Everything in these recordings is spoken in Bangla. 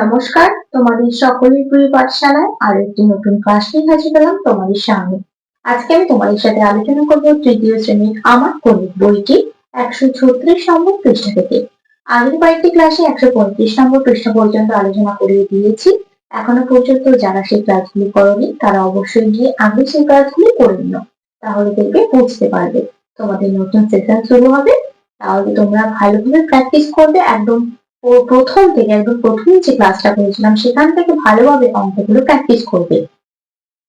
নমস্কার, তোমাদের সকলের প্রিয় পাঠশালায় আর একটি নতুন ক্লাস নিয়ে হাজির পেলাম তোমাদের সামনে। আজকে আমি তোমাদের সাথে আলোচনা করব তৃতীয় শ্রেণির আমার গণিত বইটি একশো ছত্রিশ নম্বর পৃষ্ঠা থেকে। আগের কয়েকটি ক্লাসে একশো পঁয়ত্রিশ নম্বর পৃষ্ঠা পর্যন্ত আলোচনা করিয়ে দিয়েছি। এখনও পর্যন্ত যারা সেই ক্লাসগুলি করনি, তারা অবশ্যই গিয়ে আগে সেই ক্লাসগুলি করে নিও, তাহলে দেখবে বুঝতে পারবে। তোমাদের নতুন সেশন শুরু হবে, তাহলে তোমরা ভালোভাবে প্র্যাকটিস করবে, একদম ও প্রথম থেকে একদম প্রথম যে ক্লাসটা করেছিলাম, সেখান থেকে ভালোভাবে অঙ্কগুলো প্র্যাকটিস করবে।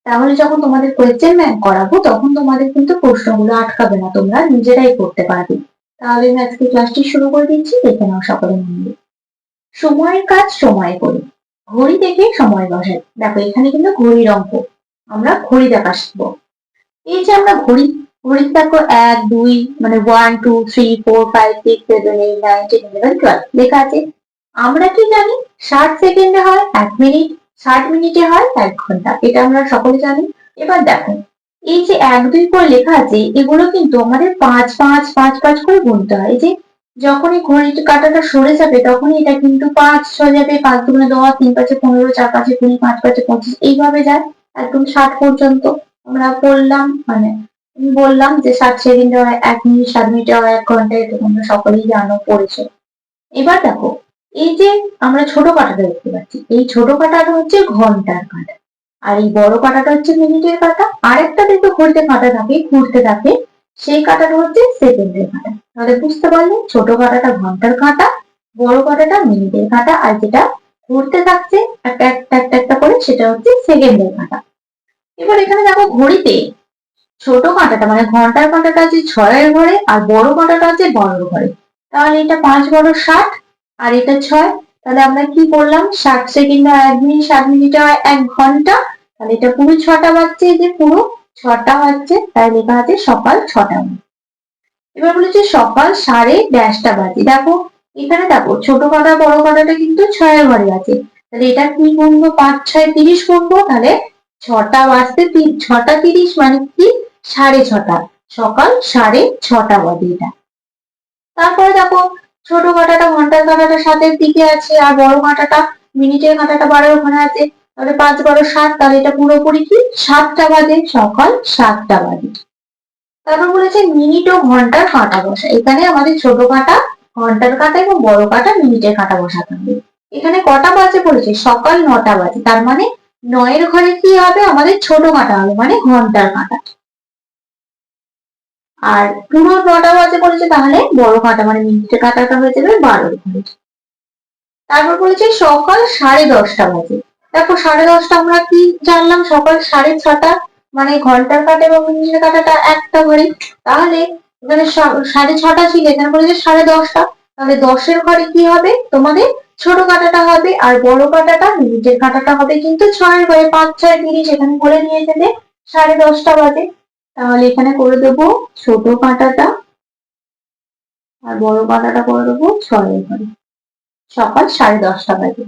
তাহলে যখন তোমাদের কোয়েশ্চেন ব্যাংক করাবো, তখন তোমাদের কিন্তু প্রশ্নগুলো আটকাবে না, তোমরা নিজেরাই করতে পারবে। তাহলে আমি আজকে ক্লাসটি শুরু করে দিচ্ছি, দেখে নাও সকলে মিলে। সময়ের কাজ সময় করি। ঘড়ি দেখে সময় বসাই। দেখো, এখানে কিন্তু ঘড়ির অঙ্ক। আমরা ঘড়ি দেখা শিখব। এই যে আমরা ঘড়ি ঘড়িতে দেখো এক, দুই মানে one two three four five six seven eight nine ten eleven twelve লেখা আছে, আমরা কি জানি? ষাট সেকেন্ডে হয় এক মিনিট, ষাট মিনিটে হয় এক ঘণ্টা। এটা আমরা সকলে জানি। এবার দেখো, এই যে এক, দুই করে লেখা আছে, এগুলো কিন্তু আমাদের পাঁচ পাঁচ পাঁচ পাঁচ করে গুনতে হয়। যে যখনই ঘড়ির কাঁটাটা সরে যাবে, তখনই এটা কিন্তু পাঁচ, ছয় যাবে, পাঁচ দুগুণে দশ, তিন পাঁচে পনেরো, চার পাঁচে কুড়ি, পাঁচ পাঁচে পঁচিশ, এইভাবে যায়। একদম ষাট পর্যন্ত আমরা বললাম মানে বললাম যে ষাট সেকেন্ডে হয় এক মিনিট ষাট মিনিটে হয় এক ঘণ্টা এটা তোমরা সকলেই জানো, পড়েছো। এবার দেখো, এই যে আমরা ছোট কাঁটাটা দেখতে পাচ্ছি, এই ছোট কাঁটাটা হচ্ছে ঘণ্টার কাঁটা। আর এই বড় কাঁটাটা হচ্ছে মিনিটের কাঁটা। আরেকটা দেখবে ঘুরতে কাঁটা থাকে, ঘুরতে থাকে, সেই কাঁটাটা হচ্ছে সেকেন্ডের কাঁটা। তাহলে বুঝতে পারলে, ছোট কাঁটাটা ঘণ্টার কাঁটা, বড় কাঁটাটা মিনিটের কাঁটা, আর যেটা ঘুরতে থাকছে একটা একটা একটা করে, সেটা হচ্ছে সেকেন্ডের কাঁটা। এবার এখানে দেখো, ঘড়িতে ছোট কাঁটাটা মানে ঘণ্টার কাঁটাটা আছে ছয়ের ঘরে আর বড় কাঁটাটা আছে বারোর ঘরে। তাহলে এটা পাঁচ বড় ষাট আর এটা ছয়। তাহলে আমরা কি করলাম? ষাট সেকেন্ড এক মিনিট, ষাট মিনিট হয় এক ঘণ্টা। তাহলে এটা পুরো ছটা বাজছে যে পুরো। ছটা বাজছে, তাই লেখা আছে সকাল ছটা এবার বলেছে সকাল সাড়ে ড্যাশটা বাজে। দেখো, এখানে দেখো, ছোট কাঁটা, বড় কাঁটাটা কিন্তু ছয়ের ঘরে আছে। তাহলে এটা কি গুনবো পাঁচ, ছয়, তিরিশ করব? তাহলে ছটা বাজতে ছটা তিরিশ মানে কি? সাড়ে ছটা, সকাল সাড়ে ছটা বাজে এটা। তারপরে দেখো, ছোট কাঁটাটা, ঘণ্টার কাঁটাটা সাতের দিকে আছে, আর বড় কাঁটাটা, মিনিটের কাঁটাটা বারোর ওখানে আছে। তাহলে পাঁচ বারো সাত, তাহলে এটা পুরোপুরি কি? সাতটা বাজে, সকাল সাতটা বাজে। তারপর বলেছে মিনিট ও ঘণ্টার কাঁটা বসা। এখানে আমাদের ছোট কাঁটা, ঘণ্টার কাঁটা এবং বড় কাঁটা মিনিটের কাঁটা বসাতে হবে। এখানে কটা বাজে বলেছে? সকাল নটা বাজে। তার মানে নয়ের ঘরে কি হবে? আমাদের ছোট কাঁটা হবে মানে ঘণ্টার কাঁটা। আর পুরো নটা বাজে বলেছে তাহলে বড় কাঁটা মানে মিনিটের কাঁটাটা হয়ে যাবে বারোর ঘরে তারপর বলেছে সকাল সাড়ে দশটা বাজে। দেখো সাড়ে দশটা আমরা কি জানলাম? সকাল সাড়ে ছটা মানে ঘণ্টার কাঁটা এবং মিনিটের কাঁটাটা একটা ঘরে তাহলে এখানে সাড়ে ছটা ছিল, এখানে বলেছে সাড়ে দশটা। তাহলে দশের ঘরে কি হবে? তোমাদের ছোট কাঁটাটা হবে আর বড় কাঁটাটা মিনিটের কাঁটাটা হবে। কিন্তু ছয়ের ঘরে পাঁচ, ছয়, তিরিশ, এখানে করে নিয়ে যেতে সাড়ে দশটা বাজে। তাহলে এখানে করে দেবো ছোট কাঁটাটা আর বড় কাঁটাটা করে দেবো ছয়ের ঘরে সকাল সাড়ে দশটা বাজে।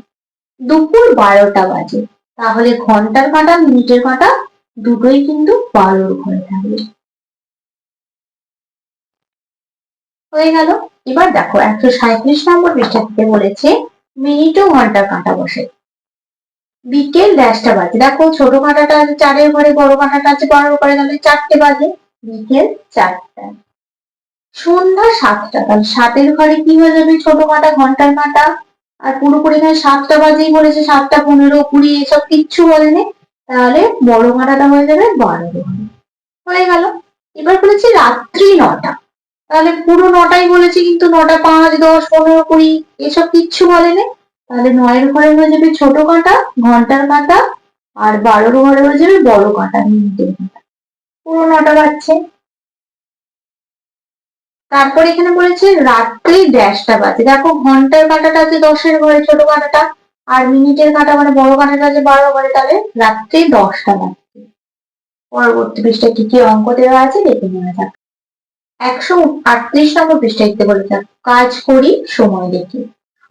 দুপুর বারোটা বাজে। তাহলে ঘণ্টার কাঁটা, মিনিটের কাঁটা, দুটোই কিন্তু বারোর ঘরে থাকবে। হয়ে গেল। এবার দেখো একশো সাঁত্রিশ নম্বর পৃষ্ঠা থেকে বলেছে মিনিট ও ঘণ্টার কাঁটা বসে। বিকেল দশটা বাজে। দেখো, ছোট কাঁটাটা আছে, চারের ঘরে বড় কাঁটাটা আছে বারোর ঘরে তাহলে চারটে বাজে। বিকেল চারটা। সন্ধ্যা সাতটা, তাহলে সাতের ঘরে কি হয়ে যাবে? ছোট কাঁটা, ঘণ্টার কাঁটা। আর পুরোপুরি এখানে সাতটা বাজেই বলেছে, সাতটা পনেরো কুড়ি, এসব কিচ্ছু বলেনি। তাহলে বড় কাঁটাটা হয়ে যাবে বারো ঘরে। হয়ে গেল। এবার বলেছে রাত্রি নটা। তাহলে পুরো নটাই বলেছে, কিন্তু নটা পাঁচ, দশ, পনেরো, কুড়ি, এসব কিচ্ছু বলেনি। তাহলে নয়ের ঘরে হয়ে যাবে ছোট কাঁটা, ঘণ্টার কাঁটা, আর বারোর ঘরে হয়ে যাবে বড় কাঁটা, মিনিটের কাঁটা। পুরো নটা বাজছে। তারপর এখানে বলেছে রাত্রি ড্যাশটা বাজে। দেখো ঘণ্টার কাঁটাটা আছে দশের ঘরে, ছোট কাঁটাটা, আর মিনিটের কাঁটা মানে বড় কাঁটাটা আছে বারো ঘরে, তাহলে রাত্রি দশটা বাজছে। পরবর্তী পৃষ্ঠায় কি কি অঙ্ক দেওয়া আছে দেখে নেওয়া যাক। একশো আটত্রিশ নম্বর পৃষ্ঠায় বলে যাক কাজ করি, সময় দেখে।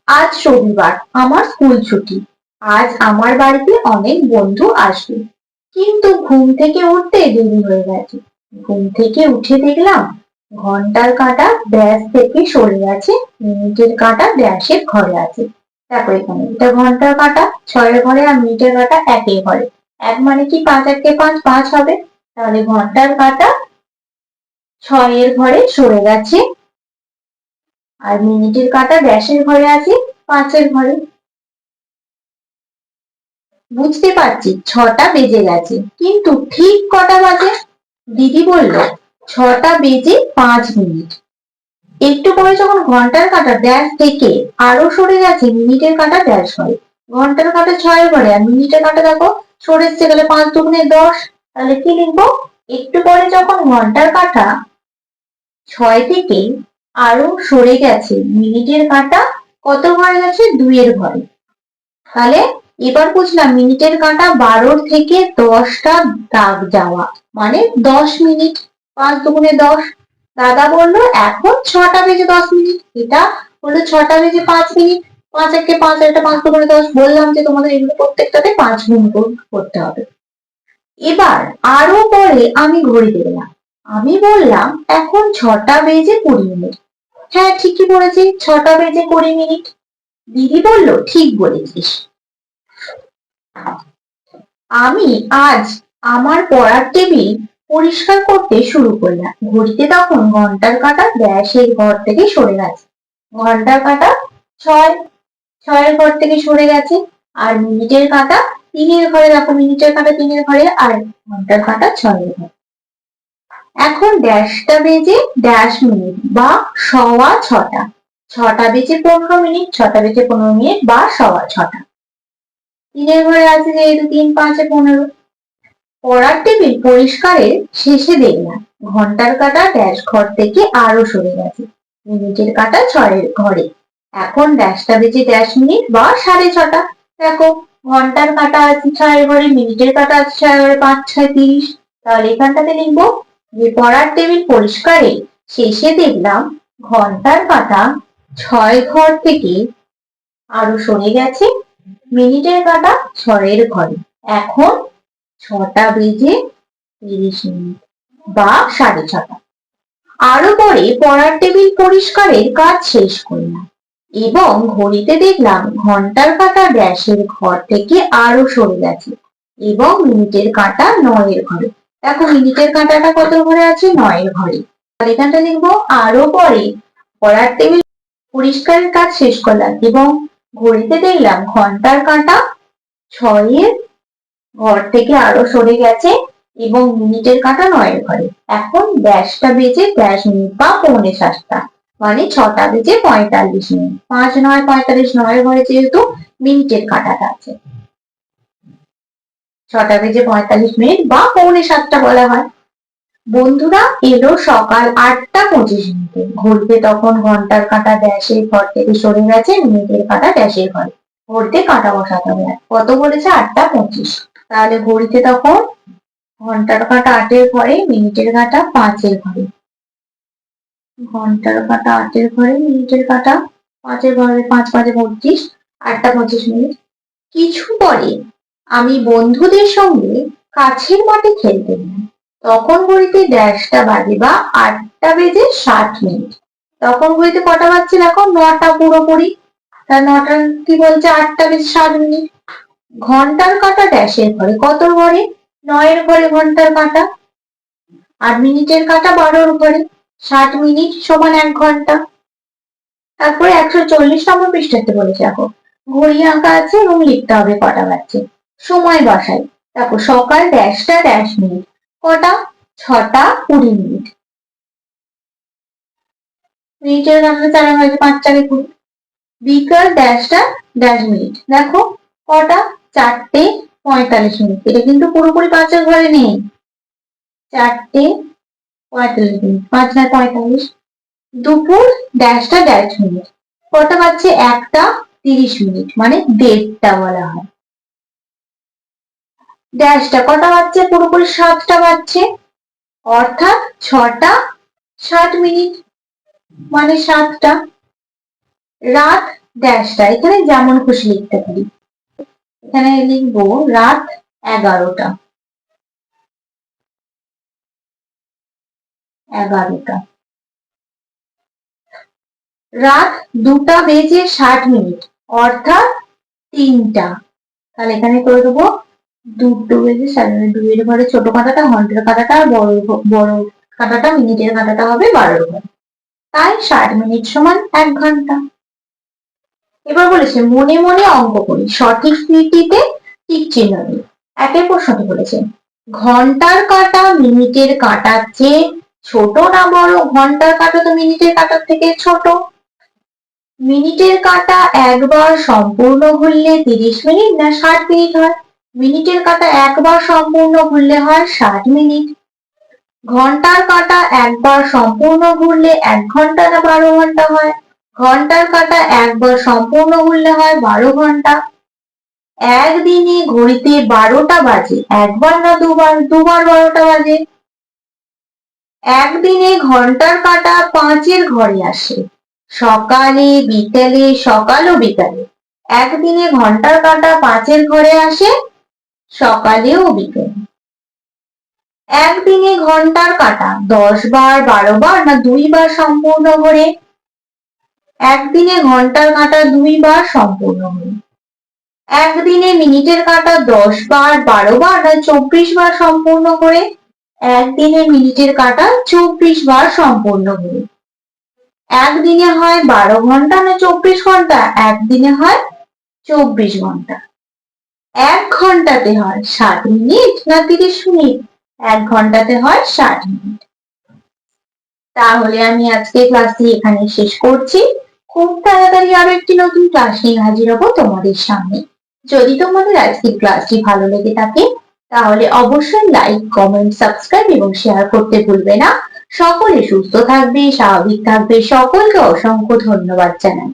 আজ রবিবার আমার স্কুল ছুটি। আজ আমার বাড়িতে অনেক বন্ধু আসবে। কিন্তু ঘুম থেকে উঠতে দেরি হয়ে গেছে। ঘুম থেকে উঠে দেখলাম ঘণ্টার কাঁটা ব্যাস থেকে সরে আছে, মিনিটের কাঁটা ব্যাসের ঘরে আছে। দেখো এখানে, এটা ঘণ্টার কাটা, ছয়ের ঘরে আর মিনিটের কাটা একের ঘরে। এক মানে কি পাঁচ একে পাঁচ পাঁচ হবে? তাহলে ঘণ্টার কাটা ছয়ের ঘরে সরে গেছে। আর মিনিটের কাটা ড্যাশের ঘরে আছে, পাঁচের ঘরে। বুঝতে পারছি, ছটা বেজে গেছে, কিন্তু ঠিক কটা বাজে? দিদি বলল, ছটা বেজে পাঁচ মিনিট। একটু পরে যখন ঘণ্টার কাটা ড্যাশ থেকে আরও সরে গেছে, মিনিটের কাটা ড্যাশ হয়। ঘণ্টার কাটা ছয় ঘরে, আর মিনিটের কাটা দেখো, সরে এসছে গেলে পাঁচ দুগুণে দশ। তাহলে কি লিখব? একটু পরে যখন ঘণ্টার কাটা ছয় থেকে আরও সরে গেছে। মিনিটের কাঁটা কত ঘরে গেছে? দুইয়ের ঘরে। তাহলে এবার বুঝলাম মিনিটের কাঁটা বারোর থেকে দশটা দাগ যাওয়া। মানে দশ মিনিট, পাঁচ দুগুণে দশ। দাদা বলল, এখন ছটা বেজে দশ মিনিট। এটা হলো ছটা বেজে পাঁচ মিনিট। পাঁচ একে পাঁচ, একটা পাঁচ দুগুণে দশ। বললাম যে, তোমাদের এগুলো প্রত্যেকটাতে পাঁচ গুণ করতে হবে। এবার আরও পরে আমি ঘড়ি দেখলাম। আমি বললাম, এখন ছটা বেজে কুড়ি মিনিট। হ্যাঁ ঠিকই বলেছি। ছটা বেজে কুড়ি মিনিট। দিদি বলল, ঠিক বলেছিস। আমি আজ আমার পড়ার টেবিল পরিষ্কার করতে শুরু করলাম। ঘড়িতে তখন ঘণ্টার কাটা ড্যাশের ঘর থেকে সরে গেছে। ঘণ্টার কাটা ছয়, ছয়ের ঘর থেকে সরে গেছে। আর মিনিটের কাটা তিনের ঘরে। দেখো, মিনিটের কাঁটা তিনের ঘরে আর ঘণ্টার কাটা ছয়ের ঘরে। এখন ড্যাশটা বেজে ড্যাশ মিনিট বা সওয়া ছটা। ছটা বেজে পনেরো মিনিট, ছটা বেজে পনেরো মিনিট বা সওয়া ছটা। তিনের ঘরে আছে যেহেতু তিন, পাঁচে পনেরো। পড়ার টেবিল পরিষ্কারের শেষে দেখলাম, ঘণ্টার কাটা ড্যাশ ঘর থেকে আরও সরে গেছে, মিনিটের কাটা ছয়ের ঘরে। এখন ড্যাশটা বেজে ড্যাশ মিনিট বা সাড়ে ছটা। দেখো, ঘণ্টার কাটা আছে ছয়ের ঘরে, মিনিটের কাটা আছে ছয়ের ঘরে, পাঁচ, ছয়, তিরিশ। তাহলে এখানটাতে লিখব যে পড়ার টেবিল পরিষ্কারে শেষে দেখলাম ঘণ্টার কাটা ছয় ঘর থেকে আরও সরে গেছে, মিনিটের কাটা ছয়ের ঘরে। এখন ছটা বেজে তিরিশ মিনিট বা সাড়ে ছটা। আরও পরে পড়ার টেবিল পরিষ্কারের কাজ শেষ করলাম এবং ঘড়িতে দেখলাম ঘণ্টার কাটা ড্যাশের ঘর থেকে আরও সরে গেছে এবং মিনিটের কাটা নয়ের ঘরে। দেখো মিনিটের কাঁটাটা কত ঘরে আছে? নয়ের ঘরে। এখানটা লিখব আরও পরে। পড়ার টেবিল পরিষ্কারের কাজ শেষ করলাম এবং ঘড়িতে দেখলাম ঘণ্টার কাঁটা ছয়ের ঘর থেকে আরও সরে গেছে এবং মিনিটের কাঁটা নয়ের ঘরে। এখন ড্যাশটা বেজে ড্যাশ মিনিট বা পৌনে সাতটা। মানে ছটা বেজে পঁয়তাল্লিশ মিনিট। পাঁচ নয়, পঁয়তাল্লিশ নয়ের ঘরে যেহেতু মিনিটের কাঁটাটা আছে। ছটা বেজে পঁয়তাল্লিশ মিনিট বা পৌনে সাতটা বলা হয়। বন্ধুরা, এলো সকাল আটটা পঁচিশ মিনিটে। ঘুরতে তখন ঘণ্টার কাঁটা ড্যাশের ঘর থেকে সরে গেছে মিনিটের কাঁটা ড্যাশের ঘরে। ঘুরতে কাঁটা বসাতে হবে। কত বলেছে? আটটা পঁচিশ। তাহলে ঘড়িতে তখন ঘণ্টার কাঁটা আটের ঘরে, মিনিটের কাঁটা পাঁচের ঘরে। ঘণ্টার কাঁটা আটের ঘরে, মিনিটের কাঁটা পাঁচের ঘরে, পাঁচ পাঁচে পঁচিশ আটটা পঁচিশ মিনিট। কিছু পরে আমি বন্ধুদের সঙ্গে কাছের মাঠে খেলতে গেলাম তখন ঘড়িতে ড্যাশটা বাজে বা আটটা বেজে ষাট মিনিট। তখন ঘড়িতে কটা বাজছে দেখো? নটা পুরোপুরি। তা নটা কি বলছে? আটটা বেজে ষাট মিনিট। ঘণ্টার কাঁটা ড্যাশের ঘরে। কত ঘরে? নয়ের ঘরে ঘণ্টার কাঁটা। আর মিনিটের কাটা বারোর ঘরে। ষাট মিনিট সমান এক ঘণ্টা। তারপরে একশো চল্লিশ নম্বর পৃষ্ঠাতে বলেছে, দেখো, ঘড়ি আঁকা আছে এবং লিখতে হবে কটা বাজছে। সময় বসাই। দেখো সকাল ড্যাশটা ড্যাশ মিনিট, কটা? ছটা কুড়ি মিনিট। মিনিটের কাঁটা চার হয়েছে পাঁচ চারে কুড়ি বিকাল ড্যাশটা ড্যাশ মিনিট। দেখো, কটা? চারটে পঁয়তাল্লিশ মিনিট। এটা কিন্তু পুরোপুরি পাঁচের ঘরে নেই। চারটে পঁয়তাল্লিশ মিনিট। পাঁচ নয় পঁয়তাল্লিশ। দুপুর ড্যাশটা ড্যাশ মিনিট। কটা বাজছে? একটা তিরিশ মিনিট। মানে দেড়টা বলা হয়। ড্যাশটা, কটা বাজছে? পুরোপুরি সাতটা বাজছে। অর্থাৎ ছটা ষাট মিনিট। মানে সাতটা। রাত ড্যাশটা। এখানে যেমন খুশি লিখতে পারি। এখানে লিখব, রাত এগারোটা। এগারোটা। রাত দুটা বেজে ষাট মিনিট। অর্থাৎ তিনটা। তাহলে এখানে করে দেবো দুটো বেজে সাড়ে দুইয়ের ঘরে ছোট কাঁটাটা ঘণ্টার কাঁটাটা আর বড় বড় কাঁটাটা মিনিটের কাঁটাটা হবে বারোর ঘরে তাই ষাট মিনিট সমান এক ঘণ্টা। এবার বলেছে, মনে মনে অঙ্ক করি। সঠিক স্মৃতিতে টিক চিহ্ন দিই একের প্রশ্নটি বলেছে, ঘণ্টার কাঁটা মিনিটের কাঁটার চেয়ে ছোট না বড়? ঘণ্টার কাঁটা তো মিনিটের কাঁটার থেকে ছোট। মিনিটের কাঁটা একবার সম্পূর্ণ ঘুরলে তিরিশ মিনিট না ষাট মিনিট হয়? মিনিটের কাটা একবার সম্পূর্ণ ঘুরলে হয় ষাট মিনিট। ঘণ্টার কাটা একবার সম্পূর্ণ ঘুরলে এক ঘণ্টা না বারো ঘণ্টা হয়। ঘণ্টার কাটা একবার সম্পূর্ণ ঘুরলে হয় বারো ঘণ্টা। একদিনে ঘড়িতে বারোটা বাজে, একবার না দুবার দুবার বারোটা বাজে। একদিনে ঘণ্টার কাটা পাঁচের ঘরে আসে, সকালে, বিকেলে সকাল ও বিকালে। একদিনে ঘণ্টার কাটা পাঁচের ঘরে আসে সকালে ও বিকেলে। একদিনে ঘণ্টার কাটা, দশ বার, বারো বার না দুই বার সম্পূর্ণ ঘরে একদিনে ঘণ্টার কাটা দুই বার সম্পূর্ণ ঘরে একদিনে মিনিটের কাটা দশ বার, বারো বার না চব্বিশ বার সম্পূর্ণ করে একদিনে মিনিটের কাটা চব্বিশ বার সম্পূর্ণ করে একদিনে হয় বারো ঘণ্টা না চব্বিশ ঘণ্টা? একদিনে হয় চব্বিশ ঘণ্টা। এক ঘন্টাতে হয় ষাট মিনিট না তিরিশ মিনিট? এক ঘন্টাতে হয় ষাট মিনিট। তাহলে আমি আজকে ক্লাসটি এখানে শেষ করছি। খুব তাড়াতাড়ি আরও একটি নতুন ক্লাস নিয়ে হাজির হব তোমাদের সামনে। যদি তোমাদের আজকের ক্লাসটি ভালো লেগে থাকে, তাহলে অবশ্যই লাইক কমেন্ট সাবস্ক্রাইব এবং শেয়ার করতে ভুলবে না। সকলে সুস্থ থাকবে, স্বাভাবিক থাকবে। সকলকে অসংখ্য ধন্যবাদ জানাই।